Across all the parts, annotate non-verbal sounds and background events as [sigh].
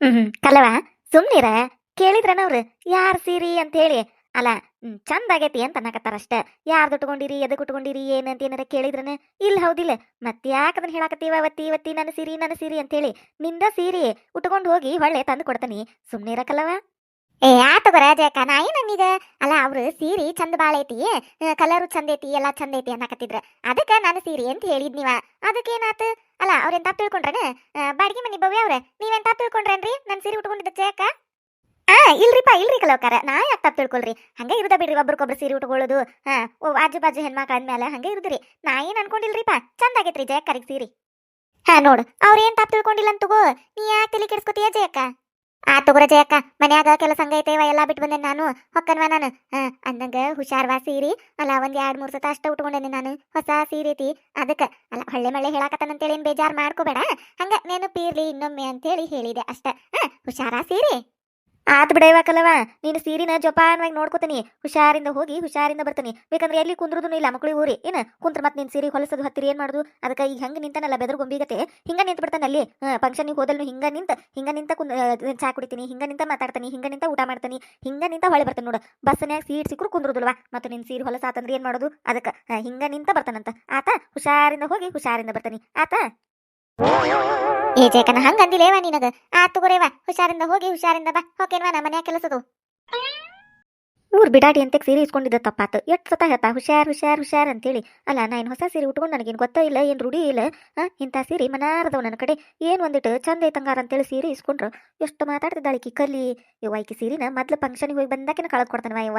ಹ್ಮ್. ಕಲವ ಸುಮ್ನಿರ. ಕೇಳಿದ್ರನ ಅವ್ರು ಯಾರ್ ಸೀರಿ? ಅಂತ ಹೇಳಿ ಅಲ್ಲ ಚಂದ ಆಗೈತಿ ಅಂತ ಅನ್ನಕತ್ತಾರ ಅಷ್ಟ. ಯಾರ್ದು ಉಟ್ಕೊಂಡಿರಿ ಎದಕ್ಕೆ ಉಟ್ಕೊಂಡಿರಿ ಏನಂತ ಏನಾರ ಕೇಳಿದ್ರನ? ಇಲ್ಲ, ಹೌದಿಲ್ಲ. ಮತ್ತೆ ಯಾಕೆ ಅದನ್ನ ಹೇಳಾಕತ್ತೀವ ಅವತ್ತಿ, ಇವತ್ತಿ ನನ್ನ ಸೀರಿ ನನ್ನ ಸೀರಿ? ಅಂತೇಳಿ ನಿಂದ ಸೀರಿ ಉಟ್ಕೊಂಡು ಹೋಗಿ ಹೊಳ್ಳೆ ತಂದು ಕೊಡ್ತಾನಿ. ಸುಮ್ನಿರ ಇರಕಲ್ಲವ ಏ, ಆತ ರಾಜಕ್ಕ ನಾ ಏನನ್ನೀಗ ಅಲ್ಲ, ಅವ್ರು ಸೀರಿ ಚಂದ ಭಾಳ ಐತಿ ಕಲರು ಚಂದ ಐತಿ ಎಲ್ಲಾ ಚಂದ ಐತಿ ಅನ್ನಕತ್ತಿದ್ರ. ಅದಕ್ಕೆ ನಾನು ಸೀರಿ ಅಂತ ಹೇಳಿದ್ ನೀವ. ಅದಕ್ಕೇನಾತ? ಅಲ್ಲ ಅವ್ರೆಂತ ತಿಳ್ಕೊಂಡ್ರನ? ಬಾಡಿಗೆ ಮನಿ ಬವ್ಯ ನೀವೇನ್ ತಪ್ಪು ತಿಳ್ಕೊಂಡ್ರೇನ್ರಿ? ನನ್ ಸೀರೆ ಉಟ್ಕೊಂಡಿದ್ದ ಚೇಕ ಆ ಇಲ್ರಿಪ್ಪ ಇಲ್ರಿ ಕಲೋಕರ, ನಾ ಯಾಕೆ ತಪ್ಪು ತಿಳ್ಕೊಳ್ರಿ? ಹಂಗೆ ಇರುದ ಬಿಡ್ರಿ ಒಬ್ರಿಗೊಬ್ರು ಸೀರೆ ಉಟ್ಕೊಳ್ಳೋದು. ಹಾ ಓ, ಆಜು ಬಾಜು ಹೆಣ್ಮಕ್ಳ ಅಂದ್ಮೇಲೆ ಹಂಗೆ ಇರುದ್ರಿ. ನಾ ಏನ್ ಅನ್ಕೊಂಡಿಲ್ರಿಪ್ಪ ಚಂದ ಆಗೈತ್ರಿ ಜಯಕ್ಕರಿಗೆ ಸೀರಿ. ಹಾ, ನೋಡು, ಅವ್ರೇನ್ ತಪ್ಪು ತಿಳ್ಕೊಂಡಿಲ್ಲ ಅಂತ ತಗೋ ನೀ ಯಾಕೆ ತಲೆ ಕೆಡಿಸ್ಕೊತೀಯ ಜಯಕ್ಕ? ಆ, ತಗೋರ ಜಯಕ್ಕ, ಮನ್ಯಾಗ ಕೆಲಸ ಹಂಗೈತೆವ ಎಲ್ಲಾ ಬಿಟ್ಟು ಬಂದೆ ನಾನು? ಹೊಕ್ಕನ್ವ ನಾನು. ಅಂದಂಗ ಹುಷಾರ್ವಾ ಸೀರಿ? ಅಲ್ಲ, ಒಂದ್ ಎರಡ್ ಮೂರ್ ಸತ ಅಷ್ಟ ಉಟ್ಕೊಂಡೇನಿ ನಾನು. ಹೊಸ ಸೀರೆ ಐತಿ. ಅದಕ್ಕ, ಅಲ್ಲ, ಹೊಳ್ಳೆ ಮಳೆ ಹೇಳಾಕತ್ತಂತೇಳಿ ಏನ್ ಬೇಜಾರ್ ಮಾಡ್ಕೋಬೇಡ. ಹಂಗ ನೆನಪಿರ್ಲಿ ಇನ್ನೊಮ್ಮೆ ಅಂತೇಳಿ ಹೇಳಿದೆ ಅಷ್ಟ. ಹುಷಾರಾ ಸೀರೆ? ಆತ್ ಬಿಡೈವಾಕಲ್ಲವ ನೀನು ಸೀರಿನ ಜೋಪಾನವಾಗಿ ನೋಡ್ಕೋತೀನಿ. ಹುಷಾರಿಂದ ಹೋಗಿ, ಹುಷಾರಿಂದ ಬರ್ತೀನಿ. ಬೇಕಂದ್ರೆ ಎಲ್ಲಿ ಕುಂದ್ರುದು ಇಲ್ಲ ಮಕ್ಕಳು ಊರಿ. ಏನ? ಕುಂತ್ರ ಮತ್ತೆ ನಿನ್ ಸೀರೆ ಹೊಲಸದು ಹತ್ತಿರಿ ಏನ್ ಮಾಡುದು? ಅದಕ್ಕೆ ಈಗ ಹೆಂಗ ನಿಂತನಲ್ಲ ಬೆದ್ರ ಗೊಂಬಿಗತೆ. ಹಿಂಗ ನಿಂತ ಬಿಡ್ತಾನೆ ಅಲ್ಲಿ ಫಂಕ್ಷನಿಗೆ ಹೋದಲ್ನು ಹಿಂಗ ನಿಂತ ಹಿಂಗ ನಿಂತ ಕುಂದ್ ಚಾ ಕುಡಿತೀನಿ, ಹಿಂಗ ನಿಂತ ಮಾತಾಡ್ತೀನಿ, ಹಿಂಗ ನಿಂತ ಊಟ ಮಾಡ್ತೀನಿ, ಹಿಂಗ ನಿಂತ ಹೊಳೆ ಬರ್ತಾನೆ ನೋಡು. ಬಸ್ನ್ಯಾಗ ಸೀಟ್ ಸಿಕ್ಕರು ಕುಂದ್ರದಲ್ವ? ಮತ್ತೆ ನಿನ್ ಸೀರಿ ಹೊಲಸ ಆತಂದ್ರೆ ಏನ್ ಮಾಡೋದು? ಅದಕ್ಕೆ ಹಿಂಗ ನಿಂತ ಬರ್ತಾನಂತ. ಆತ, ಹುಷಾರಿಂದ ಹೋಗಿ, ಹುಷಾರಿಂದ ಬರ್ತಾನೆ. ಆತ? ಏ ಜೇಕನ ಹಂಗ ನಿನಗ? ಆ ತಗೋರೇವ ಹುಷಾರಿಂದ ಹೋಗಿ ಹುಷಾರಿಂದ ಬಾ. ಹೋಕೇನ್ವಾ ನಮ್ಮ ಮನ್ಯಾಗ ಕೆಲಸದು? ಊರ್ ಬಿಡಾಡಿ ಅಂತ ಸೀರೆ ಇಸ್ಕೊಂಡಿದ್ದ ತಪ್ಪಾತು. ಎಷ್ಟು ಸತ ಹೇಳ್ತಾ ಹುಷಾರ್ ಹುಷಾರ್ ಹುಷಾರ್ ಅಂತೇಳಿ. ಅಲ್ಲ ನಾ ಏನು ಹೊಸ ಸೀರೆ ಉಟ್ಕೊಂಡು ನನಗೇನು ಗೊತ್ತೋ ಇಲ್ಲ ಏನು ರೂಢಿ ಇಲ್ಲ. ಆ, ಇಂಥ ಸೀರೆ ಮನಾರದವ ನನ್ನ ಕಡೆ. ಏನು ಒಂದಿಟ್ಟು ಚಂದ ಐತಂಗಾರ ಅಂತೇಳಿ ಸೀರೆ ಇಸ್ಕೊಂಡ್ರು. ಎಷ್ಟು ಮಾತಾಡ್ತಿದ್ದಾಳೆ ಕಿ ಕಲಿ. ಇವ ಈಕಿ ಸೀರಿನ ಮೊದ್ಲು ಫಂಕ್ಷನಿಗೆ ಹೋಗಿ ಬಂದಾಕಿನ ಕಳೆದು ಕೊಡ್ತಾನವ ಇವ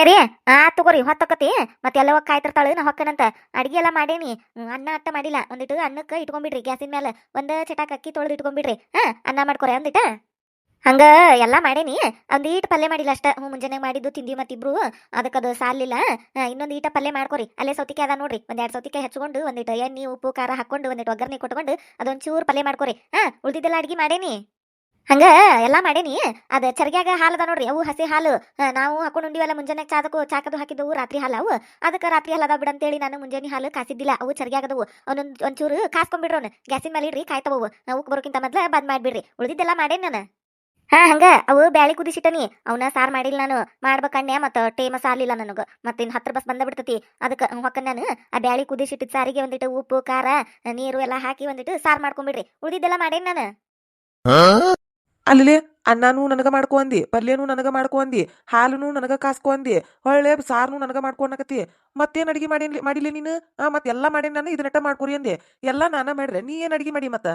ಏರಿ, ಆ ತಗೋರಿ ಹೊತ್ತಕತಿ ಮತ್ತೆ ಎಲ್ಲ ಕಾಯ್ತಿರ್ತಾಳೆ, ನಾ ಹೊಕ್ಕನಂತ. ಅಡಿಗೆ ಎಲ್ಲ ಮಾಡೇನಿ. ಅನ್ನ ಅಟ್ಟ ಮಾಡಿಲ್ಲ. ಒಂದಿಟ್ಟು ಅನ್ನಕ್ಕೆ ಇಟ್ಕೊಂಡ್ಬಿಡ್ರಿ ಗ್ಯಾಸಿನ ಮೇಲೆ ಒಂದ್ ಚಟಾಕ್ ಅಕ್ಕಿ ತೊಳೆದು ಇಟ್ಕೊಂಡ್ಬಿಡ್ರಿ ಹಾ, ಅನ್ನ ಮಾಡ್ಕೊರಿ ಅಂದಿಟ್ಟ. ಹಂಗ ಎಲ್ಲಾ ಮಾಡೇನಿ. ಒಂದೀಟ್ ಪಲ್ಯ ಮಾಡಿಲ್ಲ ಅಷ್ಟ. ಹ್ಞೂ ಮುಂಜಾನೆ ಮಾಡಿದ್ದು ತಿಂದಿ ಮತ್ತಿಬ್ರು. ಅದಕ್ಕದು ಸಾಲಿಲ್ಲ. ಇನ್ನೊಂದು ಈಟ ಪಲ್ಯ ಮಾಡ್ಕೊರಿ. ಅಲ್ಲೇ ಸೌತಿಕಾಯಿ ಅದ ನೋಡ್ರಿ. ಒಂದೆರಡು ಎರಡು ಸೌತಿಕಾಯಿ ಹಚ್ಕೊಂಡು, ಒಂದಿಟ್ಟು ಎಣ್ಣೆ, ಉಪ್ಪು, ಖಾರ ಹಾಕೊಂಡು, ಒಂದಿಟ್ಟು ಒಗ್ಗರಣೆ ಕೊಟ್ಕೊಂಡು ಅದೊಂದು ಚೂರು ಪಲ್ಯ ಮಾಡ್ಕೊರಿ. ಹಾ, ಉಳಿದಿದ್ದೆಲ್ಲ ಅಡಿಗೆ ಮಾಡೇನಿ. ಹಂಗ ಎಲ್ಲ ಮಾಡೇನಿ. ಅದ ಚರ್ಗ್ಯಾಗ ಹಾಲದ ನೋಡ್ರಿ, ಅವು ಹಸಿ ಹಾಲು ನಾವು ಹಾಕೊಂಡು ಉಂಡಿವಲ್ಲ ಮುಂಜಾನೆ ಚಾದಕ್ಕೂ ಚಾಕದು ಹಾಕಿದವು ರಾತ್ರಿ ಹಾಲು ಅವು. ಅದಕ್ಕೆ ರಾತ್ರಿ ಹಾಲದ ಬಿಡಂತೇಳಿ ನಾನು ಮುಂಜಾನೆ ಹಾಲು ಕಾಸಿದ್ದಿಲ್ಲ, ಅವು ಚರ್ಗ್ಯಾಗದವು ಅವನೊಂದು ಒಂಚೂರು ಅವನು, ಗ್ಯಾಸಿನ ಮೇಲೆ ಇಡ್ರಿ, ಕಾಯ್ತವು ನಾವು ಬರೋಕ್ಕಿಂತ ಮೊದ್ಲ ಬಂದ್ ಮಾಡಿಬಿಡ್ರಿ. ಉಳಿದಿದ್ದೆಲ್ಲ ಮಾಡೇನಿ ನಾನು. ಹಾ, ಹಂಗ ಅವು ಬ್ಯಾಳಿ ಕುದಿಸಿಟ್ಟನಿ. ಅವನ ಸಾರ್ ಮಾಡಿಲ್ಲ ನಾನು. ಮಾಡ್ಬೇಕಣ್ಣೆ, ಮತ್ತ ಟೇಮ ಸಾಲಿಲ್ಲ ನನಗ. ಮತ್ತಿನ್ ಹತ್ರ ಬಸ್ ಬಂದ ಬಿಡ್ತತಿ. ಅದಕ್ಕೆ ಹೊಕ್ಕ ನಾನು, ಆ ಬ್ಯಾಳಿ ಕುದಿಸಿಟ್ಟಿದ್ ಸಾರಿಗೆ ಒಂದಿಟ್ಟು ಉಪ್ಪು, ಖಾರ, ನೀರು ಎಲ್ಲ ಹಾಕಿ ಒಂದಿಟ್ಟು ಸಾರ್ ಮಾಡ್ಕೊಂಡ್ಬಿಡ್ರಿ ಉಳಿದಿದ್ದೆಲ್ಲ ಮಾಡೇನಿ ನಾನು. ಅಲ್ಲಿ ಅನ್ನನೂ ನನಗ ಮಾಡ್ಕೊ ಅಂದಿ, ಪಲ್ಯನೂ ನನಗ ಮಾಡ್ಕೊ ಅಂದಿ, ಹಾಲುನೂ ನನಗ ಕಾಸ್ಕೊ ಅಂದಿ ಹೊಳ್ಳೆ ಸಾರ್ನು ನನಗ ಮಾಡ್ಕೊಳಕತ್ತಿ ಮತ್ತೇನ್ ಅಡಿಗೆ ಮಾಡಿ ಮಾಡಿಲ್ಲ ನೀನು? ಆ, ಮತ್ತೆ ಎಲ್ಲಾ ಮಾಡೇನ್ ನಾನು ಇದನ್ನಟ ಮಾಡ್ಕೊರಿ ಅಂದೆ. ಎಲ್ಲಾ ನಾನ ಮಾಡ್ರೆ, ನೀ ಏನ್ ಅಡಿಗೆ ಮಾಡಿ ಮತ್ತ?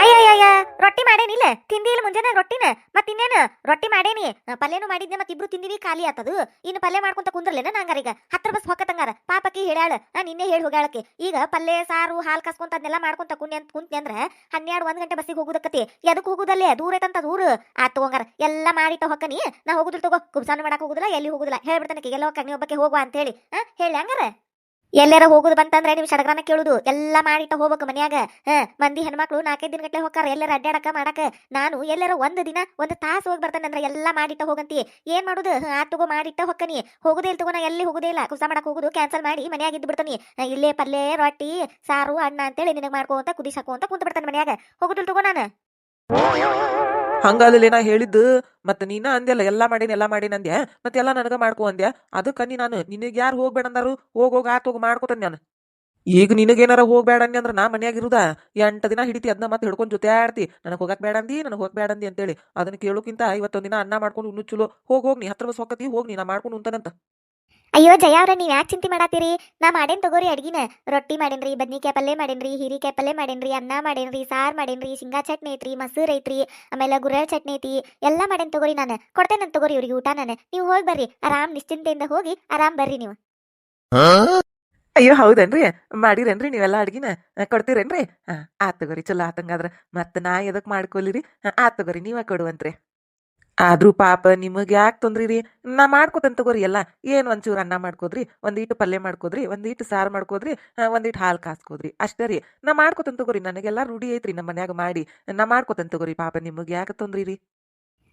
ಅಯ್ಯಯ್ಯಯ್ಯ, ರೊಟ್ಟಿ ಮಾಡೇನಿಲ್ಲ ತಿಂದಿ ಇಲ್ಲ ಮುಂಜಾನೆ ರೊಟ್ಟಿನ? ಮತ್ತೆ ಇನ್ನೇನು? ರೊಟ್ಟಿ ಮಾಡೇನಿ. ಪಲ್ಯನು ಮಾಡಿದ್ದೆ ಮತ್ ಇಬ್ರು ತಿಂದಿವಿ, ಖಾಲಿ ಆತದು. ಇನ್ನು ಪಲ್ಯ ಮಾಡ್ಕೊಂತ ಕುಂದ್ರಲೇನ ನಂಗಾರೀಗ? ಹತ್ರ ಬಸ್ ಹೊಕ್ಕತಂಗಾರ ಪಾಪಕಿ ಹೇಳ್ಯಾಳ, ನಾ ನಿನ್ನೆ ಹೇಳಿ ಹೋಗ್ಯಾಳಕ್ಕೆ. ಈಗ ಪಲ್ಯ, ಸಾರು, ಹಾಲು ಕಸ್ಕೊಂತ ಅದನ್ನೆಲ್ಲ ಮಾಡ್ಕೊಂತ ಕುಂದೆ ಅಂತ ಕುಂತಿ ಅಂದ್ರ ಹನ್ನೆರಡು, ಒಂದ್ ಗಂಟೆ ಬಸ್ಸಿಗೆ ಹೋಗುದಕ್ಕತಿ. ಎದಕ್ಕೆ ಹೋಗುದಲ್ಲೇ? ದೂರ ಐತಂತ ದೂರ. ಆ, ತಗೊಂಗಾರ. ಎಲ್ಲ ಮಾಡಿಟ್ಟ ಹೊಕ್ಕನಿ. ನಾ ಹೋಗುದಿಲ್ಲ ತಗೋ. ಕುಬ್ಸಾನು ಮಾಡಕ್ ಹೋಗುದಿಲ್ಲ, ಎಲ್ಲಿ ಹೋಗುದಿಲ್ಲ. ಹೇಳ್ಬಿಡ್ತಾನೆ ಎಲ್ಲ ಕಣ್ಣಿ ಒಬ್ಬಕ್ಕೆ ಹೋಗುವ ಅಂತ ಹೇಳಿ ಹೇಳಿ ಹಂಗಾರ? ಎಲ್ಲಾರ ಹೋಗುದು ಬಂತಂದ್ರೆ ನೀವು ಸಡಗರನ ಕೇಳುದು. ಎಲ್ಲ ಮಾಡಿಟ್ಟ ಹೋಗ್ಬೇಕು ಮನ್ಯಾಗ. ಹ, ಮಂದಿ ಹೆಣ್ಮಕ್ಳು ನಾಲ್ಕೈದು ದಿನ ಗಟ್ಲೆ ಹೋಗಾರ ಎಲ್ಲರ ಅಡ್ಡಾಡಕ ಮಾಡಕ. ನಾನು ಎಲ್ಲರ ಒಂದು ದಿನ, ಒಂದ್ ತಾಸು ಹೋಗಿ ಬರ್ತಾನೆ ಅಂದ್ರೆ ಎಲ್ಲ ಮಾಡಿಟ್ಟ ಹೋಗಂತಿ. ಏನ್ ಮಾಡುದು? ಆ ತಗೋ ಮಾಡಿಟ್ಟ ಹೊಕ್ಕನಿ. ಹೋಗುದೇ ಇಲ್ಲ ತಗೋ, ನಾ ಎಲ್ಲಿ ಹೋಗುದೇ ಇಲ್ಲ. ಕುಸ ಮಾಡಕ್ ಹೋಗುದು ಕ್ಯಾನ್ಸಲ್ ಮಾಡಿ ಮನ್ಯಾಗ ಇದ್ದು ಬಿಡ್ತಾನಿ. ಇಲ್ಲೇ ಪಲ್ಲೆ, ರೊಟ್ಟಿ, ಸಾರು, ಅಣ್ಣ ಅಂತೇಳಿ ನಿನಗೆ ಮಾಡ್ಕೋ ಅಂತ, ಕುದಿಸಾಕೋ ಅಂತ ಕುಂತ ಬಿಡ್ತಾನೆ ಮನ್ಯಾಗ. ಹೋಗುದಿಲ್ಲ ತಗೋ ನಾನು. ಹಂಗಲ್ಲೇ ನಾ ಹೇಳಿದ್ದು, ಮತ್ತೆ ನೀನ ಅಂದ್ಯಲ್ಲ, ಎಲ್ಲಾ ಮಾಡೀನಿ, ಎಲ್ಲ ಮಾಡೀನಿ ಅಂದ್ಯ, ಮತ್ತೆ ಎಲ್ಲಾ ನನಗ ಮಾಡ್ಕೊ ಅಂದ್ಯ, ಅದಕ್ಕ ನೀ ನಾನು ನಿನಗ ಯಾರು ಹೋಗ್ಬೇಡ ಅಂದಾರು, ಹೋಗ್ ಹೋಗ್, ಆತ, ಹೋಗ್ ಮಾಡ್ಕೊತಾನೆ ನಾನು. ಈಗ ನಿನಗೇನಾರ ಹೋಗ್ಬೇಡ ಅಂದಿ ಅಂದ್ರೆ ನಾ ಮನ್ಯಾಗ ಇರುದ, ಎಂಟು ದಿನ ಹಿಡಿತಿ ಅದನ್ನ ಮತ್ತೆ ಹಿಡ್ಕೊಂಡ್ ಜೊತೆ ಆಡ್ತಿ, ನನಗೆ ಹೋಗಕ್ ಬೇಡ ಅಂದಿ, ನನಗ್ ಹೋಗ್ ಬೇಡ ಅಂದಿ ಅಂತೇಳಿ, ಅದನ್ನ ಕೇಳೋಕ್ಕಿಂತ ಇವತ್ತೊಂದ್ ದಿನ ಅನ್ನ ಮಾಡ್ಕೊಂಡು ಉಣ್ಣು ಚಲೋ, ಹೋಗ್ ಹೋಗ್, ನೀ ಹತ್ರ ಬಸ್ ಹೋಗತಿ ಹೋಗ್, ನೀ ನಾ ಮಾಡ್ಕೊಂಡು ಉಂತಾನಂತ ಅಯ್ಯೋ ಜಯ ಅವ್ರ, ನೀವ್ ಯಾಕೆ ಚಿಂತೆ ಮಾಡಾತೀರಿ? ನಾ ಮಾಡೇನ್ ತಗೋರಿ ಅಡ್ಗಿನ. ರೊಟ್ಟಿ ಮಾಡೇನ್ರಿ, ಬದ್ನಿಕಾಯಿ ಪಲ್ಲೆ ಮಾಡೇನ್ರಿ, ಹೀರಿಕಾಯಿ ಪಲ್ಯ ಮಾಡೇನ್ರಿ, ಅನ್ನ ಮಾಡೇನ್ರಿ, ಸಾರ್ ಮಾಡೇನ್ರಿ, ಶೇಂಗಾ ಚಟ್ನಿ ಐತ್ರಿ, ಮಸೂರ್ ಐತ್ರಿ, ಆಮೇಲೆ ಗುರೆಳ್ ಚಟ್ನಿ ಐತಿ, ಎಲ್ಲ ಮಾಡೇನ್ ತಗೋರಿ ನಾನು. ಕೊಡ್ತೇನೆ ತಗೋರಿ ಇವ್ರಿಗೆ ಊಟ ನಾನು. ನೀವು ಹೋಗಿ ಬರ್ರಿ, ಆರಾಮ್ ನಿಶ್ಚಿಂತೆಯಿಂದ ಹೋಗಿ ಆರಾಮ್ ಬರ್ರಿ ನೀವು. ಅಯ್ಯೋ ಹೌದೇನ್ರಿ? ಮಾಡಿರೇನ್ರಿ ನೀವೆಲ್ಲ ಅಡ್ಗಿನ? ಕೊಡ್ತೀರೇನ್ರಿ? ಆತ್ ತಗೋರಿ, ಚಲೋ ಆತಂಗಾದ್ರ ಮತ್ತ ನಾ ಎದಕ್ ಮಾಡ್ಕೊಲಿರಿ? ಆತ್ ತಗೋರಿ, ನೀವ ಕೊಡುವಂತ್ರಿ. ಆದ್ರೂ ಪಾಪ ನಿಮಗೆ ಯಾಕೆ ತೊಂದ್ರಿ ನಾ ಮಾಡ್ಕೋತೇನೆ ತಗೋರಿ ಎಲ್ಲ. ಏನು ಒಂಚೂರು ಅನ್ನ ಮಾಡ್ಕೋದ್ರಿ, ಒಂದೀಟು ಪಲ್ಯ ಮಾಡ್ಕೋದ್ರಿ, ಒಂದೀಟು ಸಾರು ಮಾಡ್ಕೋದ್ರಿ ಒಂದೀಟು ಹಾಲು ಕಾಸ್ಕೋದ್ರಿ. ಅಷ್ಟೇ ರೀ. ನಾ ಮಾಡ್ಕೋತೇನೆ ತಗೋರಿ. ನನಗೆಲ್ಲ ರೂಢಿ ಐತ್ರಿ ನಮ್ಮ ಮನ್ಯಾಗ ಮಾಡಿ. ನಾ ಮಾಡ್ಕೋತೇನೆ ತಗೋರಿ ಪಾಪ ನಿಮಗೆ ಯಾಕೆ ತೊಂದ್ರಿ ರೀ?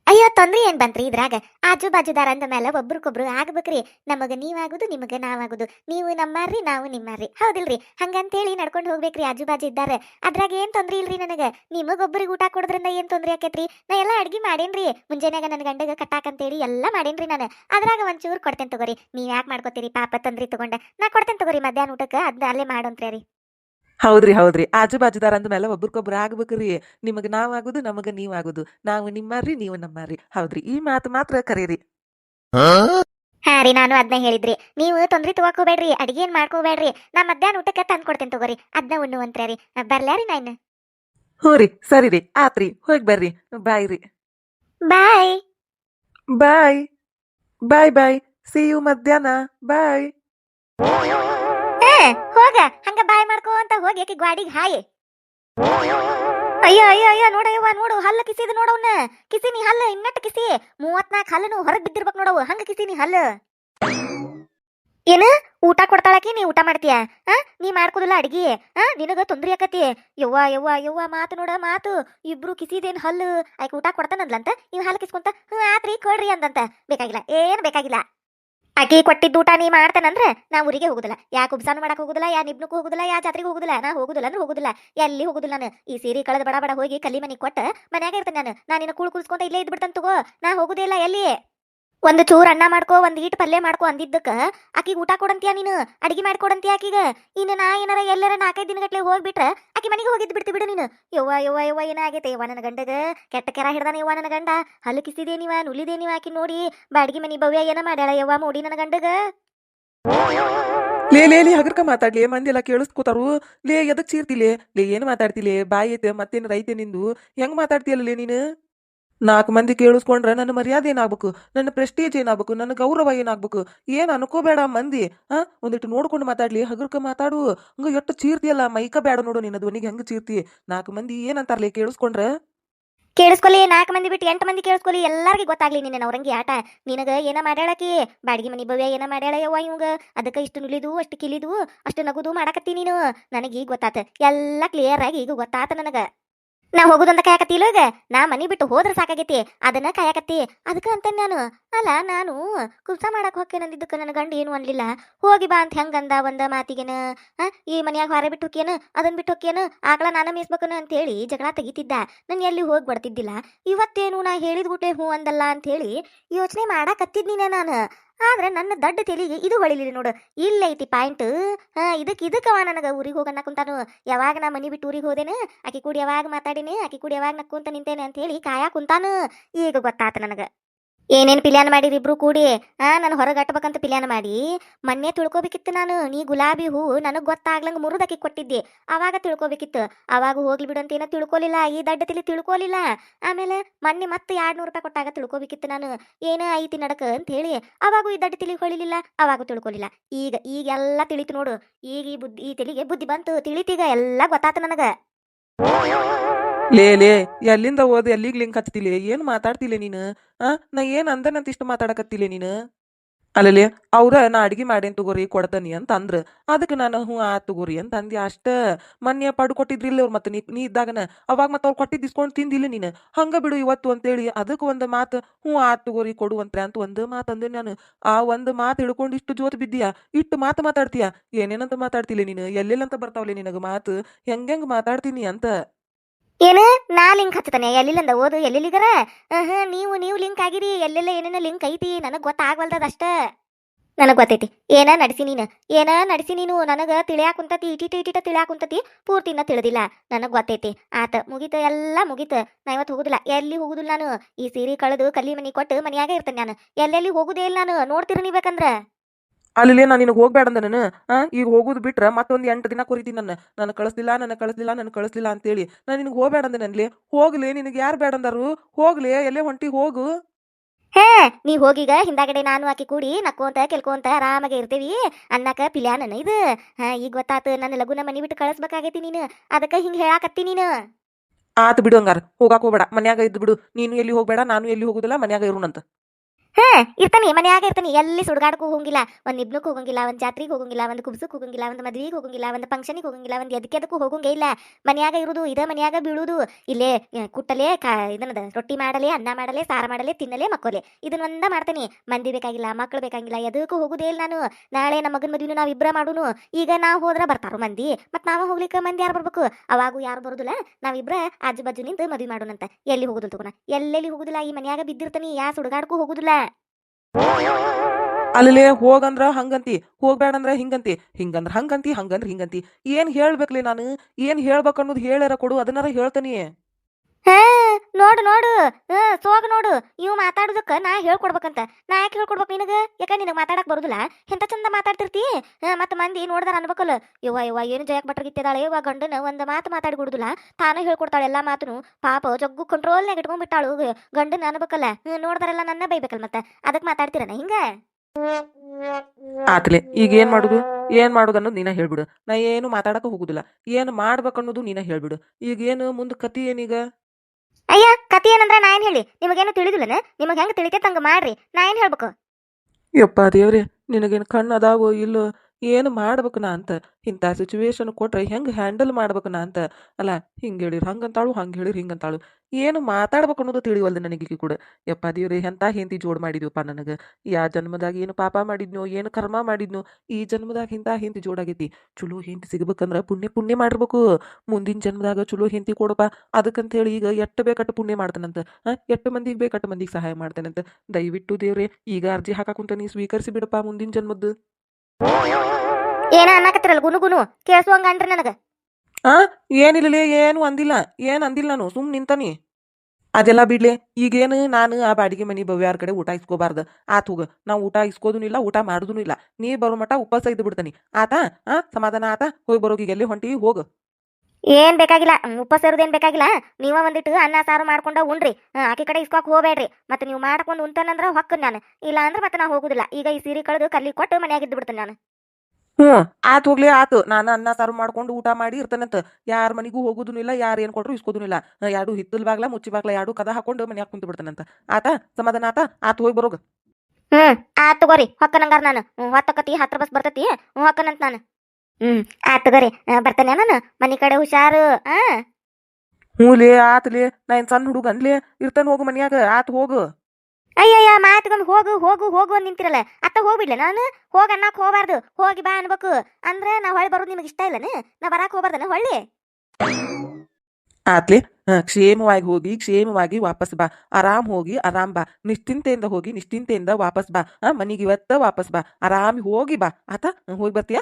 ಅಯ್ಯೋ, ತೊಂದ್ರೆ ಏನ್ ಬಂತ್ರಿ ಇದ್ರಾಗ? ಆಜು ಬಾಜುದಾರ ಅಂದ ಮೇಲೆ ಒಬ್ರಿಗೊಬ್ರು ಆಗ್ಬೇಕ್ರಿ, ನಮಗ ನೀವಾಗುದು, ನಿಮಗ ನಾವಾಗುದು. ನೀವು ನಮ್ಮಾರ್ರಿ, ನಾವು ನಿಮ್ಮಾರ್ರಿ. ಹೌದಿಲ್ರಿ? ಹಂಗಂತೇಳಿ ನಡ್ಕೊಂಡು ಹೋಗ್ಬೇಕ್ರಿ ಆಜು ಬಾಜು ಇದ್ದಾರೆ. ಅದ್ರಾಗ ಏನ್ ತೊಂದ್ರೆ ಇಲ್ರಿ ನನಗ? ನಿಮಗೊಬ್ಬರಿಗೆ ಊಟ ಕೊಡೋದ್ರಿಂದ ಏನ್ ತೊಂದ್ರೆ ಆಕೇತ್ರಿ? ನಾ ಎಲ್ಲಾ ಅಡ್ಗಿ ಮಾಡೇನ್ರಿ. ಮುಂಜಾನೆಗ ನನ್ನ ಗಂಡಗ ಕಟ್ಟಾಕಂತೇಳಿ ಎಲ್ಲಾ ಮಾಡೇನ್ರಿ ನಾನು. ಅದ್ರಾಗ ಒಂಚೂರು ಕೊಡ್ತೇನೆ ತಗೋರಿ. ನೀವ್ ಯಾಕೆ ಮಾಡ್ಕೋತೀರಿ? ಪಾಪ ತೊಂದ್ರಿ ತಗೊಂಡ. ನಾ ಕೊಡ್ತೇನೆ ತಗೋರಿ ಮಧ್ಯಾಹ್ನ ಊಟಕ್ಕೆ. ಅದ್ ಅಲ್ಲೇ ಮಾಡೋಂತ್ರಿ ಹೌದ್ರಿ ಹೌದ್ರಿ. ಆಜು ಬಾಜುದಾರ ಅಂದ್ಮೇಲೆ ಒಬ್ರಿಗೊಬ್ರು ಆಗ್ಬೇಕ್ರಿ. ನಿಮಗೆ ನಾವಾಗುದು ನೀವ್ ನೀವಾಗುದು. ನಾವು ನಿಮ್ಮಾರ್ರಿ ನೀವು ನಮ್ಮಾರ್ರಿ. ಹೌದ್ರಿ. ಈ ಮಾತು ಮಾತ್ರ ಕರೀರಿ. ಹಾ? ರೀ ನಾನು ಅದ್ನ ಹೇಳಿದ್ರಿ. ನೀವು ತೊಂದ್ರೆ ತಗೋಕೋಬೇಡ್ರಿ ಅಡಿಗೆ ಏನ್ ಮಾಡ್ಕೋಬೇಡ್ರಿ. ನಾ ಮಧ್ಯಾಹ್ನ ಊಟಕ್ಕೆ ತಂದು ಕೊಡ್ತೇನೆ ತಗೋರಿ. ಅದ್ನ ಉಣ್ಣುವಂತ್ರಿ ರೀ. ಬರ್ಲ್ಯಾರಿ ನಾ ಇನ್ನು ಹ್ಞೂ ರೀ. ಸರಿ ರೀ. ಆತ್ರಿ. ಹೋಗಿ ಬರ್ರಿ. ಬಾಯ್ ರೀ. ಬಾಯ್. ಬಾಯ್. ಬಾಯ್ ಬಾಯ್. ಸಿ ಯು ಮಧ್ಯಾಹ್ನ. ಬಾಯ್. ಹೋಗ, ಹಂಗ ಬಾಯ್ ಮಾಡ್ಕೋ ಅಂತ ಹೋಗಿ ಆಕಿ ಗ್ವಾಡಿಗೆ ಹಾಯಿ. ಅಯ್ಯೋ ಅಯ್ಯೋ ಅಯ್ಯೋ ನೋಡಯ್ಯವ್ವ ನೋಡು, ಹಲ್ಲ ಕಿಸಿದ ನೋಡವ್ನ ಕಿಸಿನಿ ಹಲ್ಲ, ಇನ್ನಟ್ಟು ಕಿಸಿ. ಮೂವತ್ನಾಲ್ಕು ಹಲ್ಲನು ಹೊರಗ್ ಬಿದ್ದಿರ್ಬೇಕು ನೋಡವು ಹಂಗ ಕಿಸಿನಿ ಹಲ್ಲ. ಏನ? ಊಟ ಕೊಡ್ತಾಳಕಿ, ನೀ ಊಟ ಮಾಡ್ತೀಯ? ಆ? ನೀ ಮಾಡ್ಕೋದಿಲ್ಲ ಅಡ್ಗಿ? ಆ? ನಿನಗ ತೊಂದ್ರೆ ಆಕತಿ? ಯವ್ವ ಯವ್ವ ಯವ್ವ, ಮಾತು ನೋಡ, ಮಾತು. ಇಬ್ರು ಕಿಸಿದೇನ್ ಹಲ್ಲು. ಆಯ್ಕೆ ಊಟ ಕೊಡ್ತಾನಂದ್ಲಂತ ನೀವು ಹಲ್ಲು ಕಿಸ್ಕೊಂತ ಹ್ಞೂ ಆತ್ರಿ, ಕೊಡ್ರಿ ಅಂದಂತ. ಬೇಕಾಗಿಲ್ಲ, ಏನು ಬೇಕಾಗಿಲ್ಲ. ಆಕಿ ಕೊಟ್ಟಿದ್ದ ಊಟ ನೀ ಮಾಡ್ತಾನಂದ್ರೆ ನಾ ಊರಿಗೆ ಹೋಗುದಿಲ್ಲ. ಯಾ ಕುಬ್ಸಾನು ಮಾಡಕ್ ಹೋಗುದಿಲ್ಲ, ಯಾ ನಿಬ್ನಕ್ಕೂ ಹೋಗುದಿಲ್ಲ, ಯಾ ಜಾತ್ರೆಗೆ ಹೋಗುದಿಲ್ಲ. ನಾ ಹೋಗುದಿಲ್ಲ ಅಂದ್ರೆ ಹೋಗುದಿಲ್ಲ. ಎಲ್ಲಿ ಹೋಗುದಿಲ್ಲ ನಾನು? ಈ ಸೀರೆ ಕಳೆದ ಬಡ ಬಡ ಹೋಗಿ ಕಲಿ ಮನಿ ಕೊಟ್ಟ ಮನ್ಯಾಗ ಇರ್ತೇನೆ ನಾನು. ನಾನು ನಿನ್ನ ಕೂಳು ಕೂಸ್ಕೊಂತ ಇಲ್ಲೇ ಇದ್ಬಿಡ್ತಾನೆ ತಗೋ. ನಾ ಹೋಗುದಿಲ್ಲ ಎಲ್ಲಿ? ಒಂದು ಚೂರ್ ಅನ್ನ ಮಾಡ್ಕೋ, ಒಂದ್ ಈಟ್ ಪಲ್ಯ ಮಾಡ್ಕೋ ಅಂದಿದ್ದಕ್ಕ. ಆಕಿಗೆ ಊಟ ಕೊಡಂತೀಯ ನೀನು? ಅಡಿಗೆ ಮಾಡ್ಕೊಡಂತೀಯ ಆಕಿಗ? ಇನ್ನು ನಾ ಏನಾರ ಎಲ್ಲರ ನಾಲ್ಕೈದು ದಿನಗಟ್ಲೆ ಹೋಗ್ಬಿಟ್ರ ಆಕಿ ಮನೆಗೆ ಹೋಗಿದ್ ಬಿಡ್ತಿ ಬಿಡು ನೀನು. ಯವ್ವ ಯವ್ವ ಯವ್ವ ಏನಾಗೈತೆ ಯವ್ವ ನನ್ನ ಗಂಡಗ ಕೆಟ್ಟ ಕೆರ ಹಿಡ್ದಾನ ಯವ್ವ ನನ್ನ ಗಂಡ? ಹಲ್ಲು ನುಲಿದೇ ನೀವ ಆಕಿ ನೋಡಿ. ಬಾಡಿಗೆ ಮನಿ ಭವ್ಯ ಏನ ಮಾಡ್ಯಾಳ ಯವ್ವ, ಮೋಡಿ ನನ್ನ ಗಂಡಗ? ಲೇ ಲೇ ಲೇ, ಹಗರ್ಕ ಮಾತಾಡ್ಲಿ. ಮಂದಿ ಎಲ್ಲ ಕೇಳಿಸ್ಕೋತಾರು. ಲೇ, ಎದಕ್ ಚೀರ್ತಿಲೆ ಲೇ? ಏನು ಮಾತಾಡ್ತಿಲೆ ಬಾಯಿ ಐತೆ, ಮತ್ತೇನ್ ರೈತೆ ನಿಂದು? ಹೆಂಗ್ ಮಾತಾಡ್ತೀಯಲ್ಲ ನೀನು? ನಾಲ್ಕು ಮಂದಿ ಕೇಳಿಸ್ಕೊಂಡ್ರೆ ನನ್ನ ಮರ್ಯಾದೆ ಏನಾಗ್ಬೇಕು? ನನ್ನ ಪ್ರೆಸ್ಟೀಜ್ ಏನಾಗ್ಬೇಕು? ನನ್ನ ಗೌರವ ಏನಾಗ್ಬೇಕು? ಏನ್ ಅನ್ಕೋಬೇಡ ಮಂದಿ, ಆ? ಒಂದಿಟ್ಟು ನೋಡ್ಕೊಂಡು ಮಾತಾಡ್ಲಿ, ಹಗುರ್ಕ ಮಾತಾಡು. ಹಂಗ ಎಷ್ಟು ಚೀರ್ತಿಯಲ್ಲ ಮೈಕ ಬೇಡ ನೋಡು ನಿನ್ನ ಧ್ವನಿಗೆ ಹೆಂಗ್ ಚೀರ್ತಿ? ನಾಲ್ಕು ಮಂದಿ ಏನಂತಾರ್ಲಿ ಕೇಳಿಸ್ಕೊಂಡ್ರೆ? ಕೇಳಿಸ್ಕೊಲಿ, ನಾಲ್ಕು ಮಂದಿ ಬಿಟ್ಟು ಎಂಟು ಮಂದಿ ಕೇಳಿಸ್ಕೊಲಿ, ಎಲ್ಲರಿಗೂ ಗೊತ್ತಾಗ್ಲಿ ನಿನ್ನ ನವರಂಗಿ ಆಟ. ನಿನಗ ಏನ ಮಾಡ್ಯಾಳಕಿ? ಬಾಡಿಗೆ ಮನಿ ಭವ್ಯ ಏನ ಮಾಡ್ಯಾಳ ಯವ್ವ ಇವಂಗ? ಅದಕ್ಕೆ ಇಷ್ಟು ನುಳಿದು ಅಷ್ಟು ಕಿಲಿದು, ಅಷ್ಟು ನಗುದು ಮಾಡಕತ್ತಿ ನೀನು. ನನಗೆ ಈಗ ಗೊತ್ತಾತ. ಎಲ್ಲ ಕ್ಲಿಯರ್ ಆಗಿ ಈಗ ಗೊತ್ತಾತ ನನಗ. ನಾ ಹೋಗುದಂತ ಕಾಯಕತ್ತಿಲ್ಲ ಈಗ ನಾ ಮನಿ ಬಿಟ್ಟು ಹೋದ್ರ ಸಾಕಾಗೈತಿ, ಅದನ್ನ ಕಾಯಕತ್ತಿ. ಅದಕ್ಕ ಅಂತ ನಾನು? ಅಲ್ಲ, ನಾನು ಕುಲ್ಸ ಮಾಡಕ್ ಹೋಗ್ತೇನೆ ಅಂದಿದ್ದಕ್ಕ ನನ್ನ ಗಂಡ ಏನು ಅನ್ಲಿಲ್ಲ. ಹೋಗಿ ಬಾ ಅಂತ ಹೆಂಗಂದ ಒಂದ ಮಾತಿಗೆನ? ಈ ಮನ್ಯಾಗ ಹೊರ ಬಿಟ್ಟು ಹೋಗ್ಯೇನ ಅದನ್ನ ಬಿಟ್ಟು ಹೋಗ್ಯೇನ ನಾನ ಮೇಯಿಸ್ಬೇಕನ ಅಂತ ಹೇಳಿ ಜಗಳ ತೆಗಿತಿದ್ದ. ನಾನು ಎಲ್ಲಿ ಹೋಗಿ ಬರ್ತಿದ್ದಿಲ್ಲ ಇವತ್ತೇನು ನಾ ಹೇಳಿದ ಗುಟ್ಟೆ ಹೂ ಅಂದಲ್ಲ ಅಂತ ಹೇಳಿ ಯೋಚನೆ ಮಾಡಾಕತ್ತಿದ್ನಿನ ನಾನು. ಆದ್ರೆ ನನ್ನ ದಡ್ಡ ತೆಲಿಗೆ ಇದು ಹೊಳಿಲಿರಿ ನೋಡು. ಇಲ್ಲೈತಿ ಪಾಯಿಂಟ್ ಇದಕ್ಕೆ ಇದಕ್ಕವ ನನಗೆ ಊರಿಗೆ ಹೋಗಣ ಕುಂತಾನು. ಯಾವಾಗ ನಾ ಮನಿ ಬಿಟ್ಟು ಊರಿಗೆ ಹೋದೇನೆ? ಆಕಿ ಕೂಡಿ ಯಾವಾಗ ಮಾತಾಡಿನಿ? ಆಕಿ ಕೂಡಿ ಯಾವಾಗ ಕುಂತ ನಿಂತೇನೆ ಅಂತ ಹೇಳಿ ಕಾಯಾ ಕುಂತಾನು. ಈಗ ಗೊತ್ತಾತ ನನಗೆ. ಏನೇನ್ ಪಿಲ್ಯಾನ್ ಮಾಡಿರಿ ಇಬ್ರು ಕೂಡಿ? ಆ, ನಾನು ಹೊರಗೆ ಅಟ್ಬೇಕಂತ ಪಿಲ್ಯಾನ್ ಮಾಡಿ. ಮೊನ್ನೆ ತಿಳ್ಕೊಬೇಕಿತ್ತು ನಾನು. ನೀ ಗುಲಾಬಿ ಹೂ ನನಗೆ ಗೊತ್ತಾಗ್ಲಂಗ ಮುರುದಕ್ಕೆ ಕೊಟ್ಟಿದ್ದೆ. ಅವಾಗ ತಿಳ್ಕೊಬೇಕಿತ್ತು. ಅವಾಗ ಹೋಗ್ಲಿ ಬಿಡು ಅಂತ ಏನೋ ತಿಳ್ಕೊಲಿಲ್ಲ. ಈ ದಡ್ಡ ತಿಳಿ ತಿಳ್ಕೊಲಿಲ್ಲ. ಆಮೇಲೆ ಮೊನ್ನೆ ಮತ್ತೆ ಎರಡ್ ನೂರು ರೂಪಾಯಿ ಕೊಟ್ಟಾಗ ತಿಳ್ಕೊಬೇಕಿತ್ತು ನಾನು. ಏನ ಐತಿ ನಡಕ ಅಂತ ಹೇಳಿ ಅವಾಗೂ ಈ ದಡ್ಡ ತಿಳಿ ಹೊಳಿಲಿಲ್ಲ. ಅವಾಗ ತಿಳ್ಕೊಲಿಲ್ಲ. ಈಗ ಈಗ ಎಲ್ಲ ತಿಳಿತು ನೋಡು. ಈಗ ಈ ಬುದ್ಧಿ, ಈ ತಿಳಿಗೆ ಬುದ್ಧಿ ಬಂತು. ತಿಳಿತೀಗ? ಎಲ್ಲ ಗೊತ್ತಾತ ನನಗ. ಲೇ ಲೇ, ಎಲ್ಲಿಂದ ಓದ್ ಎಲ್ಲಿಗ್ ಲಿಂಕ್ ಹಚ್ತಿಲೆ? ಏನ್ ಮಾತಾಡ್ತಿಲ್ಲ ನೀನು? ಆ, ನಾ ಏನ್ ಅಂದನಂತ ಇಷ್ಟು ಮಾತಾಡಕತ್ತಿಲ್ಲ ನೀನು? ಅಲ್ಲಲೇ ಅವ್ರ ನಾ ಅಡ್ಗೆ ಮಾಡೇನ್ ತಗೋರಿ ಕೊಡ್ತಾನಿ ಅಂತ ಅಂದ್ರ. ಅದಕ್ಕೆ ನಾನು ಹ್ಞೂ, ಆ, ತಗೋರಿ ಅಂತ ಅಂದಿ. ಅಷ್ಟ ಮೊನ್ನೆ ಪಡು ಕೊಟ್ಟಿದ್ರಿಲ್ಲ ಅವ್ರು ಮತ್ತೆ ನೀ ನೀ ಇದ್ದಾಗನ. ಅವಾಗ ಮತ್ತೆ ಅವ್ರು ಕೊಟ್ಟಿದ್ದು ಇಸ್ಕೊಂಡು ತಿಂದಿಲ್ಲ ನೀನು. ಹಂಗ ಬಿಡು ಇವತ್ತು ಅಂತೇಳಿ. ಅದಕ್ಕೆ ಒಂದು ಮಾತು, ಹ್ಞೂ, ಆ, ತಗೋರಿ ಕೊಡು ಅಂತ ಒಂದು ಮಾತು ಅಂದೆ ನಾನು. ಆ ಒಂದು ಮಾತು ಹಿಡ್ಕೊಂಡು ಇಷ್ಟು ಜೋತ್ ಬಿದ್ದೀಯಾ? ಇಷ್ಟು ಮಾತು ಮಾತಾಡ್ತೀಯ? ಏನೇನಂತ ಮಾತಾಡ್ತಿಲ್ಲ ನೀನು? ಎಲ್ಲೆಲ್ಲಂತ ಬರ್ತಾವಲೆ ನಿನಗೆ ಮಾತು? ಹೆಂಗೆಂಗ್ ಮಾತಾಡ್ತೀನಿ ಅಂತ? ಏನ? ನಾ ಲಿಂಕ್ ಹಚ್ಚತಾನೆ ಎಲ್ಲಿಲ್ಲಂದ ಓದು? ಎಲ್ಲಿಗರ ಹಾ ನೀವು ನೀವು ಲಿಂಕ್ ಆಗಿರಿ. ಎಲ್ಲೆಲ್ಲ ಏನೇನ ಲಿಂಕ್ ಐತಿ? ನನಗ್ ಗೊತ್ತಾಗ್ವಲ್ದದ ಅಷ್ಟ. ನನಗ್ ಗೊತ್ತೈತಿ. ಏನ ನಡೆಸಿ ನೀನು? ಏನ ನಡೆಸಿ ನೀನು? ನನಗ ತಿಳಿಯಾಕ ಕುಂತತಿ. ಇಟಿಟ ಇಟಿಟ ತಿಳಿಯಾಕ ಕುಂತತಿ. ಪೂರ್ತಿನ ತಿಳಿದಿಲ್ಲ. ನನಗ್ ಗೊತ್ತೈತಿ. ಆತ ಮುಗಿತ. ಎಲ್ಲ ಮುಗಿತ. ನಾ ಇವತ್ತು ಹೋಗುದಿಲ್ಲ. ಎಲ್ಲಿ ಹೋಗುದಿಲ್ಲ ನಾನು? ಈ ಸೀರೆ ಕಳೆದು ಕಲ್ಲಿ ಮನಿ ಕೊಟ್ಟು ಮನೆಯಾಗ ಇರ್ತೇನೆ ನಾನು. ಎಲ್ಲೆಲ್ಲಿ ಹೋಗುದೇ ಇಲ್ಲ ನಾನು? ನೋಡ್ತಿರ ನೀಬೇಕಂದ್ರ? ಅಲ್ಲಿ ನಾನು ನಿನಗೆ ಹೋಗ್ಬೇಡ ನಾನು. ಈಗ ಹೋಗೋದು ಬಿಟ್ರೆ ಮತ್ತೊಂದು ಎಂಟು ದಿನ ಕುರಿತೀನಿ ನನ್ನ ನಾನು ಕಳಿಸ್ಲಿಲ್ಲ ನನ್ನ ಕಳಿಸ್ಲಿಲ್ಲ ನನ್ನ ಕಳಿಸ್ಲಿಲ್ಲ ಅಂತೇಳಿ. ನಾನು ನಿನಗೆ ಹೋಗ್ಬೇಡ ಅಂದೆ ನನ್ಲಿ. ಹೋಗ್ಲಿ ನಿನಗೆ ಯಾರು ಬೇಡ ಅಂದರು? ಹೋಗ್ಲಿ ಎಲ್ಲೇ ಹೊಂಟಿ ಹೋಗು. ಹೇ ನೀ ಹೋಗಿಗ ಹಿಂದಾಗಡೆ ನಾನು ಆಕಿ ಕೂಡಿ ನಕ್ಕೋಂತ ಕೆಲ್ಕೋಂತ ಆರಾಮಾಗೆ ಇರ್ತೀವಿ. ಅನ್ನಕ ಪಿಲ್ಯಾನನ ಇದು. ಈಗ ಗೊತ್ತಾತು ನನ್ನ ಲಗುನ ಮನಿ ಬಿಟ್ಟು ಕಳಿಸ್ಬೇಕಾಗೈತಿ ನೀನು. ಅದಕ್ಕೆ ಹಿಂಗೆ ಹೇಳಾಕತ್ತಿ ನೀನು. ಆತು ಬಿಡು ಹಂಗಾರ. ಹೋಗಾಕ ಹೋಗ್ಬೇಡ. ಮನ್ಯಾಗ ಇದ್ದು ಬಿಡು. ನೀನು ಎಲ್ಲಿ ಹೋಗ್ಬೇಡ ನಾನು ಎಲ್ಲಿ ಹೋಗುದಿಲ್ಲ ಮನ್ಯಾಗ ಇರುನಂತ. ಹಾ, ಇರ್ತಾನೆ ಮನೆಯಾಗ ಇರ್ತಾನೆ. ಎಲ್ಲಿ ಸುಡ್ಗಾಡಕ್ಕೂ ಹೋಗಂಗಿಲ್ಲ. ಒಂದ್ ನಿಬ್ನಕ್ಕೂ ಹೋಗಂಗಿಲ್ಲ, ಒಂದ್ ಜಾತ್ರೆಗೆ ಹೋಗಂಗಿಲ್ಲ, ಒಂದು ಕುಬ್ಸಕ್ ಹೋಗಂಗಿಲ್ಲ, ಒಂದು ಮದ್ವಿಗೆ ಹೋಗಂಗಿಲ್ಲ, ಒಂದು ಫಂಕ್ಷನಿಗೆ ಹೋಗಂಗಿಲ್ಲ, ಒಂದು ಎದಕ್ಕೆ ಅದಕ್ಕೂ ಹೋಗಂಗೇ ಇಲ್ಲ. ಮನೆಯಾಗ ಇರುದು, ಇದ ಮನೆಯಾಗ ಬೀಳುದು. ಇಲ್ಲೇ ಕುಟ್ಟಲೆ, ಕಾ ಇದನ್ನದ ರೊಟ್ಟಿ ಮಾಡಲೆ, ಅನ್ನ ಮಾಡಲೆ, ಸಾರು ಮಾಡಲೆ, ತಿನ್ನಲೆ, ಮಕ್ಕೋಲೆ. ಇದನ್ನೊಂದ ಮಾಡ್ತಾನೆ. ಮಂದಿ ಬೇಕಾಗಿಲ್ಲ, ಮಕ್ಳು ಬೇಕಾಗಿಲ್ಲ, ಎದಕ್ಕೂ ಹೋಗುದೇ ಇಲ್ಲ ನಾನು. ನಾಳೆ ನಮ್ಮ ಮಗನ ಮದ್ವಿನ ನಾವು ಇಬ್ಬರ ಮಾಡುನು. ಈಗ ನಾವ್ ಹೋದ್ರ ಬರ್ತಾರೋ ಮಂದಿ. ಮತ್ ನಾವು ಹೋಗ್ಲಿಕ್ಕೆ ಮಂದಿ ಯಾರು ಬರ್ಬೇಕು? ಅವಾಗೂ ಯಾರು ಬರುದಿಲ್ಲ. ನಾವಿಬ್ರ ಆಜು ಬಾಜು ನಿಂತು ಮದ್ವಿ ಮಾಡೋಣಂತ. ಎಲ್ಲಿ ಹೋಗುದಿಲ್ಲ ತಗೋಣ? ಎಲ್ಲೆಲ್ಲಿ ಹೋಗುದಿಲ್ಲ? ಈ ಮನೆಯಾಗ ಬಿದ್ದಿರ್ತಾನೆ, ಯಾ ಸುಡ್ಗಾಡಕ್ಕೂ ಹೋಗುದಿಲ್ಲ. ಅಲ್ಲೇ ಹೋಗಂದ್ರ ಹಂಗಂತಿ ಹೋಗ್ಬೇಡಂದ್ರ ಹಿಂಗಂತಿ, ಹಿಂಗಂದ್ರ ಹಂಗಂತಿ, ಹಂಗಂದ್ರ ಹಿಂಗಂತಿ. ಏನ್ ಹೇಳ್ಬೇಕ್ಲಿ ನಾನು? ಏನ್ ಹೇಳ್ಬೇಕನ್ನೋದು ಹೇಳ್ಯಾರ ಕೊಡು, ಅದನ್ನಾರ ಹೇಳ್ತಾನಿ. ನೋಡು ನೋಡು. ಸೋಗ ನೋಡು. ಇವ್ ಮಾತಾಡುದಕ್ಕ ನಾ ಹೇಳ್ಕೊಡ್ಬೇಕಂತ. ನಾ ಯಾಕೆ ಹೇಳ್ಕೊಡ್ಬೇಕು ನಿನಗೆ? ಯಾಕ ನಿನಗೆ ಮಾತಾಡಕ್ಕೆ ಬರೋದಿಲ್ಲ? ಎಂತ ಚಂದ ಮಾತಾಡ್ತಿರ್ತಿ? ಮತ್ತ ಮಂದಿ ನೋಡ್ದಾರ ಅನ್ಬೇಕಲ್ಲ. ಯವ್ವ ಯವ್ವ, ಏನು ಜಯಕ್ ಬಟ್ರಗಿತ್ತಿದ್ದಾಳೆ ಇವ ಗಂಡನ ಒಂದ್ ಮಾತು ಮಾತಾಡಿ ಬಿಡುದಿಲ್ಲ ತಾನು ಹೇಳ್ಕೊಡ್ತಾಳೆ ಎಲ್ಲಾ ಮಾತನು. ಪಾಪ ಜಗ್ಗು ಕಂಟ್ರೋಲ್ನಾಗ ಇಟ್ಕೊಂಡ್ಬಿಟ್ಟಾಳು. ಗಂಡನ ಅನ್ಬೇಕಲ್ಲ. ನೋಡ್ದಾರೆಲ್ಲ ನನ್ನ ಬೈಬೇಕಲ್ಲ ಮತ್ತ. ಅದಕ್ ಮಾತಾಡ್ತಿರನ ಹಿಂಗ? ಆತ್ಲೆ, ಈಗ ಏನ್ ಮಾಡುದು? ಏನ್ ಮಾಡುದು ಅನ್ನೋದು ನೀನ ಹೇಳ್ಬಿಡು. ನಾ ಏನು ಮಾತಾಡಕ ಹೋಗುದಿಲ್ಲ. ಏನ್ ಮಾಡ್ಬೇಕನ್ನೋದು ನೀನ ಹೇಳ್ಬಿಡು. ಈಗ ಏನು ಮುಂದ್ ಕತಿ ಏನೀಗ ಅಯ್ಯ ಕತಿ ಏನಂದ್ರೆ ನಾ ಏನು ಹೇಳಿ? ನಿಮಗೇನು ತಿಳಿದಿಲ್ಲನ? ನಿಮಗೆ ಹೆಂಗ್ ತಿಳಿತೈತೆ ಹಂಗೆ ಮಾಡ್ರಿ. ನಾ ಏನು ಹೇಳ್ಬೇಕು? ಯಪ್ಪ ದೇವ್ರಿ, ನಿನಗೇನು ಕಣ್ಣು ಅದಾವೋ ಇಲ್ಲೋ? ಏನು ಮಾಡ್ಬೇಕು ನಾ ಅಂತ ಇಂಥ ಸಿಚುವೇಶನ್ ಕೊಟ್ರೆ ಹೆಂಗೆ ಹ್ಯಾಂಡಲ್ ಮಾಡ್ಬೇಕು ನಾ ಅಂತ ಅಲ್ಲ, ಹಿಂಗೆ ಹೇಳಿರಿ, ಹಂಗಂತಾಳು, ಹಂಗೆ ಹೇಳಿರಿ, ಹಿಂಗಂತಾಳು. ಏನು ಮಾತಾಡ್ಬೇಕು ಅನ್ನೋದು ತಿಳಿವಲ್ದು ನನಗೆ ಕೂಡ. ಯಪ್ಪ ದೇವ್ರಿ, ಎಂಥ ಹೆಂಡತಿ ಜೋಡ್ ಮಾಡಿದ್ವಿಪ್ಪ ನನಗೆ? ಯಾ ಜನ್ಮದಾಗ ಏನು ಪಾಪ ಮಾಡಿದ್ನೋ, ಏನು ಕರ್ಮ ಮಾಡಿದ್ನೋ, ಈ ಜನ್ಮದಾಗ ಇಂಥ ಹೆಂಡತಿ ಜೋಡಾಗೈತಿ ಚಲೋ ಹಿಂದಿ ಸಿಗ್ಬೇಕಂದ್ರೆ ಪುಣ್ಯ ಪುಣ್ಯ ಮಾಡಿರ್ಬೇಕು ಮುಂದಿನ ಜನ್ಮದಾಗ ಚಲೋ ಹೆಂಡತಿ ಕೊಡಪ್ಪ. ಅದಕ್ಕಂತ ಹೇಳಿ ಈಗ ಎಟ್ಟು ಬೇಕಟ್ಟು ಪುಣ್ಯ ಮಾಡ್ತಾನಂತ? ಎಷ್ಟು ಮಂದಿಗೆ ಬೇಕಟ್ಟು ಮಂದಿಗೆ ಸಹಾಯ ಮಾಡ್ತಾನಂತ? ದಯವಿಟ್ಟು ದೇವ್ರೆ, ಈಗ ಅರ್ಜಿ ಹಾಕಾಕುಂತ ನೀ ಸ್ವೀಕರಿಸಿ ಬಿಡಪ್ಪ ಮುಂದಿನ ಜನ್ಮದ್ದು. ಏನ ಅನ್ನಕತ್ತಿರಲ್ಲ ಗುನು ಗುನು? ಕೇಳಿಸುವಂಗ ಅನ್ರಿ ನನಗ. ಆ ಏನಿಲ್ಲ ಏನು ಅಂದಿಲ್ಲ ಏನು ಅಂದಿಲ್ಲ ನಾನು ಸುಮ್ ನಿಂತಾನಿ. ಅದೆಲ್ಲ ಬಿಡ್ಲೆ, ಈಗೇನು ನಾನು ಆ ಬಾಡಿಗೆ ಮನಿ ಬವ್ಯಾರ ಕಡೆ ಊಟ ಇಸ್ಕೋಬಾರ್ದು. ಆತ್ ಹೋಗ, ನಾವು ಊಟ ಇಸ್ಕೋದೂ ಇಲ್ಲ, ಊಟ ಮಾಡೋದೂ ಇಲ್ಲ. ನೀ ಬರೋ ಮಟ ಉಪವಾಸ ಇದ್ದು ಬಿಡ್ತಾನೆ ಆತ, ಆ, ಸಮಾಧಾನ ಆತ, ಹೋಗಿ ಬರೋಗಿ ಎಲ್ಲಿ ಹೊಂಟಿ, ಹೋಗು. ಏನ್ ಬೇಕಾಗಿಲ್ಲ ಉಪವಾಸ ಇರೋದೇನ್ ಬೇಕಾಗಿಲ್ಲ. ನೀವ ಒಂದಿಟ್ಟು ಅನ್ನ ಸಾರು ಮಾಡ್ಕೊಂಡ ಉಣ್ರಿ. ಆಕಿ ಕಡೆ ಇಸ್ಕೊಕ್ ಹೋಗ್ಬೇಡ್ರಿ. ಮತ್ತೆ ನೀವು ಮಾಡ್ಕೊಂಡು ಉಂತಾನಂದ್ರ ಹೊಕ್ಕ ನಾನು. ಇಲ್ಲ ಅಂದ್ರೆ ಮತ್ತೆ ನಾ ಹೋಗುದಿಲ್ಲ. ಈಗ ಈ ಸೀರೆ ಕಳೆದು ಕಲ್ಲಿ ಕೊಟ್ಟು ಮನ್ಯಾಗ ಇದ್ದು ಬಿಡ್ತೇನೆ ನಾನು. ಹ್ಮ್ ಆತ್ ಹೋಗ್ಲಿ ಆತು. ನಾನು ಅನ್ನ ಸಾರು ಮಾಡ್ಕೊಂಡು ಊಟ ಮಾಡಿ ಇರ್ತಾನಂತ. ಯಾರ ಮನಿಗೂ ಹೋಗುದೂ ಇಲ್ಲ ಯಾರು ಏನು ಕೊಟ್ರು ಇಸ್ಕೋದೂ ಇಲ್ಲ. ಯಾರು ಹಿತ್ತಲ್ ಬಾಗ್ಲ ಮುಚ್ಚಿ ಬಾಗ್ಲ ಯಾರು ಕದ ಹಾಕೊಂಡು ಮನ್ಯಾಗ ಕುಂತು ಬಿಡ್ತಾನಂತ. ಆತ ಸಮಾಧಾನ ಆತ ಆತ್ ಹೋಗಿ ಬರೋಗ. ಹ್ಮ್ ಆತ್ ತಗೋರಿ ಹೊಕ್ಕನಂಗಾರ ನಾನು. ಹೊತ್ತಕತಿ ಹತ್ರ ಬಸ್ ಬರ್ತತಿ. ಹ್ಮ್, ಹೊಕ್ಕನಂತ ನಾನು. ಹ್ಮ್ ಆತ್ ತಗೋರಿ. ಬರ್ತೇನೆ ನಾನು ಮನಿ ಕಡೆ ಹುಷಾರು. ಆ? ಹ್ಞೂಲೇ ಆತ್ಲೇ ನಾ ಏನ್ ಸಣ್ಣ ಹುಡುಗ ಅನ್ಲೇ ಇರ್ತಾನೆ ಹೋಗು ಮನ್ಯಾಗ. ಆತ್ ಹೋಗು. ಅಯ್ಯಯ್ಯ ಮಾತುಕೊಂಡು ಹೋಗು ಹೋಗು ಹೋಗು ಅಂತ ನಿಂತಿರಲ್ಲ. ಅತ್ತ ಹೋಗ್ಬಿಡ್ಲೆ ನಾನು? ಹೋಗ ಅನ್ನಕ್ ಹೋಗ್ಬಾರ್ದು. ಹೋಗಿ ಬಾ ಅನ್ಬೇಕು. ಅಂದ್ರೆ ನಾ ಹೊಳ್ಳಿ ಬರೋದು ನಿಮಗೆ ಇಷ್ಟ ಇಲ್ಲನೆ? ನಾ ಬರಾಕ್ ಹೋಗ್ಬಾರ್ದನ ಹೊಳ್ಳಿ? ಆತ್ಲೆ ಕ್ಷೇಮವಾಗಿ ಹೋಗಿ ಕ್ಷೇಮವಾಗಿ ವಾಪಸ್ ಬಾ. ಆರಾಮ್ ಹೋಗಿ ಆರಾಮ್ ಬಾ. ನಿಶ್ಚಿಂತೆಯಿಂದ ಹೋಗಿ ನಿಶ್ಚಿಂತೆಯಿಂದ ವಾಪಸ್ ಬಾ. ಮನೆಗೆ ಇವತ್ತ ವಾಪಸ್ ಬಾ. ಆರಾಮ್ ಹೋಗಿ ಬಾ. ಆತ ಹೋಗಿ ಬರ್ತೀಯಾ?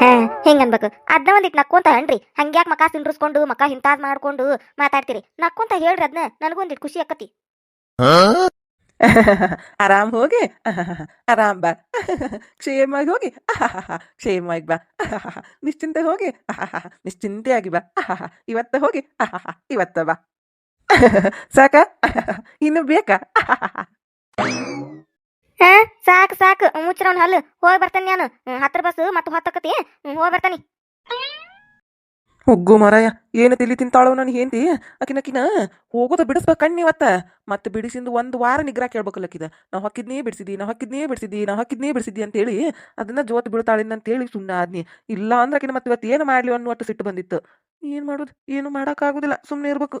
ಹಾ, ಹೆಂಗ್ ಅನ್ಬೇಕು? ಅದನ್ನ ಒಂದಿಟ್ ನಕ್ಕೊಂತ ಅನ್ರಿ ಹಂಗ್ಯಾಕ್ ಮಕ ತಿಂಡ್ರಸ್ಕೊಂಡು ಮಕ ಹಿಂತಾದ್ ಮಾಡ್ಕೊಂಡು ಮಾತಾಡ್ತೀರಿ. ನಕ್ಕೊಂತ ಹೇಳ್ರಿ ಅದ್ನ. ನನಗೊಂದಿಟ್ ಖುಷಿ ಆಕತಿ. [laughs] ಆರಾಮ್ ಹೋಗಿ? [laughs] ಆರಾಮ್ ಬಾ. [laughs] ಕ್ಷೇಮವಾಗಿ ಹೋಗಿ? ಕ್ಷೇಮವಾಗಿ ಬಾ. ನಿಶ್ಚಿಂತೆ ಹೋಗಿ? ನಿಶ್ಚಿಂತೆಯಾಗಿ ಬಾ. ಇವತ್ತ ಹೋಗಿ? ಇವತ್ತ ಬಾ. ಸಾಕ? ಇನ್ನು ಬೇಕಾ? ಸಾಕು ಸಾಕು ಮುಚ್ಚಿರವ್ನ ಹಲ್ಲು. ಹೋಗಿ ಬರ್ತೇನೆ ನಾನು. ಹತ್ರ ಬಸ್ ಮತ್ತೆ ಹೊತ್ತಕತಿ ಹೋಗಿ ಬರ್ತಾನೆ. ಹುಗ್ಗು ಮಾರಾಯ, ಏನು ತಿಳಿ ತಿಂತಾಳೋ ನಾನು ಹೇಂತಿ ಆಕಿನಕಿನ ಹೋಗೋದು ಬಿಡಿಸ್ಬೇಕು ಕಣ್ಣಿ ಇವತ್ತ ಮತ್ತೆ ಬಿಡಿಸಿಂದು ಒಂದು ವಾರ ನಿಗ್ರ ಕೇಳ್ಬೇಕಲ್ಲಕ್ಕಿದ ನಾವು ಹಾಕಿದ್ನೇ ಬಿಡಿಸಿದಿ, ನಾವು ಹಾಕಿದ್ನೇ ಬಿಡಿಸಿದಿ, ನಾವು ಹಾಕಿದ್ನೇ ಬಿಡಿಸಿದಿ ಅಂತೇಳಿ ಅದನ್ನ ಜೋತ್ ಬೀಳ್ತಾಳಿನ ಅಂತೇಳಿ ಸುಣ್ಣ ಆದ್ನಿ. ಇಲ್ಲ ಅಂದ್ರೆ ಆಕಿನ ಮತ್ತೆ ಇವತ್ತು ಏನು ಮಾಡ್ಲಿ ಅನ್ನುವಟ್ಟು ಸಿಟ್ಟು ಬಂದಿತ್ತು. ಏನು ಮಾಡೋದು? ಏನು ಮಾಡೋಕ್ಕಾಗೋದಿಲ್ಲ. ಸುಮ್ಮನೆ ಇರ್ಬೇಕು.